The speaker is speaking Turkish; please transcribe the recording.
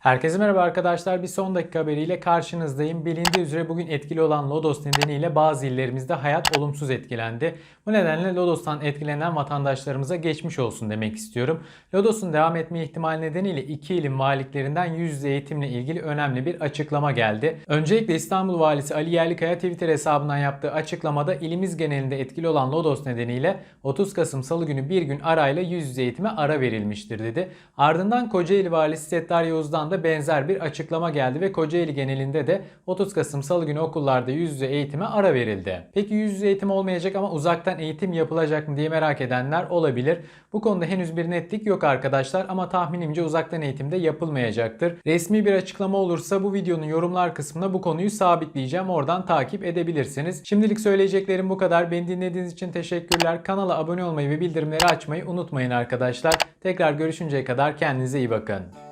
Herkese merhaba arkadaşlar. Bir son dakika haberiyle karşınızdayım. Bilindiği üzere bugün etkili olan Lodos nedeniyle bazı illerimizde hayat olumsuz etkilendi. Bu nedenle Lodos'tan etkilenen vatandaşlarımıza geçmiş olsun demek istiyorum. Lodos'un devam etme ihtimali nedeniyle iki ilin valiklerinden yüz yüze eğitimle ilgili önemli bir açıklama geldi. Öncelikle İstanbul Valisi Ali Yerlikaya Twitter hesabından yaptığı açıklamada ilimiz genelinde etkili olan Lodos nedeniyle 30 Kasım Salı günü bir gün arayla yüz yüze eğitime ara verilmiştir dedi. Ardından Kocaeli Valisi Settar Yavuz'dan da benzer bir açıklama geldi ve Kocaeli genelinde de 30 Kasım Salı günü okullarda yüz yüze eğitime ara verildi. Peki yüz yüze eğitim olmayacak ama uzaktan eğitim yapılacak mı diye merak edenler olabilir. Bu konuda henüz bir netlik yok arkadaşlar ama tahminimce uzaktan eğitimde yapılmayacaktır. Resmi bir açıklama olursa bu videonun yorumlar kısmına bu konuyu sabitleyeceğim. Oradan takip edebilirsiniz. Şimdilik söyleyeceklerim bu kadar. Beni dinlediğiniz için teşekkürler. Kanala abone olmayı ve bildirimleri açmayı unutmayın arkadaşlar. Tekrar görüşünceye kadar kendinize iyi bakın.